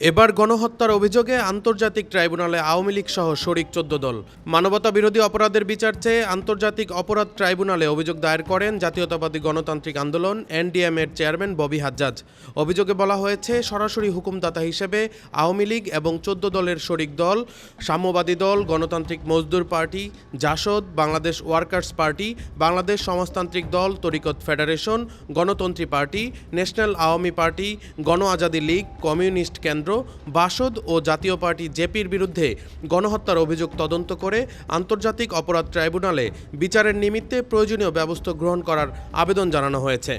এবার গণহত্যার অভিযোগে আন্তর্জাতিক ট্রাইব্যুনালে আওয়ামী লীগ সহ শরিক চোদ্দ দল। মানবতা বিরোধী অপরাধের বিচার চেয়ে আন্তর্জাতিক অপরাধ ট্রাইব্যুনালে অভিযোগ দায়ের করেন জাতীয়তাবাদী গণতান্ত্রিক আন্দোলন এনডিএম এর চেয়ারম্যান ববি হাজ্জাজ। অভিযোগে বলা হয়েছে, সরাসরি হুকুমদাতা হিসেবে আওয়ামী লীগ এবং চোদ্দ দলের শরিক দল, Samyabadi Dal, Ganatantrik Mazdoor party, JASAD, Bangladesh workers party, Bangladesh Samajtantrik Dal, Tariqat federation, Ganatantri party, national Awami party Gano Azadi league, communist কেন্দ্র বাসদ ও জাতীয় পার্টি জেপির বিরুদ্ধে গণহত্যার অভিযোগ তদন্ত করে আন্তর্জাতিক অপরাধ ট্রাইব্যুনালে বিচারের নিমিত্তে প্রয়োজনীয় ব্যবস্থা গ্রহণ করার আবেদন জানানো হয়েছে।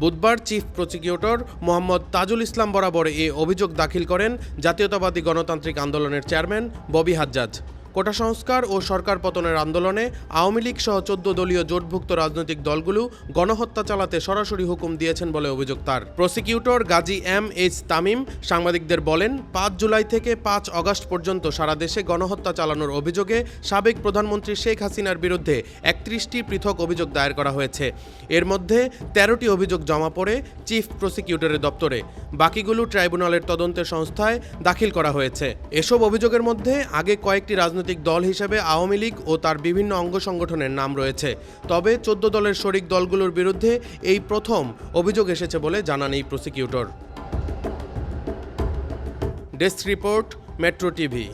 বুধবার চিফ প্রসিকিউটর মোহাম্মদ তাজুল ইসলাম বরাবর এ অভিযোগ দাখিল করেন জাতীয়তাবাদী গণতান্ত্রিক আন্দোলনের চেয়ারম্যান ববি হাজ্জাজ। কোটা সংস্কার ও সরকার পতনের আন্দোলনে আওয়ামী লীগ সহ চোদ্দ দলীয় জোটভুক্ত রাজনৈতিক দলগুলো গণহত্যা চালাতে সরাসরি হুকুম দিয়েছেন বলে অভিযোগ তার। Prosecutor Gazi M H Tamim সাংবাদিকদের বলেন, পাঁচ জুলাই থেকে পাঁচ অগস্ট পর্যন্ত সারা দেশে গণহত্যা চালানোর অভিযোগে সাবেক প্রধানমন্ত্রী শেখ হাসিনার বিরুদ্ধে একত্রিশটি পৃথক অভিযোগ দায়ের করা হয়েছে। এর মধ্যে তেরোটি অভিযোগ জমা পড়ে চিফ প্রসিকিউটরের দপ্তরে। বাকিগুলো ট্রাইব্যুনালের তদন্তের সংস্থায় দাখিল করা হয়েছে। এসব অভিযোগের মধ্যে আগে কয়েকটি রাজনৈতিক দল হিসেবে আওয়ামী লীগ ও তার বিভিন্ন অঙ্গ সংগঠনের নাম রয়েছে। তবে চোদ্দ দলের শরিক দলগুলোর বিরুদ্ধে এই প্রথম অভিযোগ এসেছে বলে জানান এই prosecutor. Desk report, metro TV.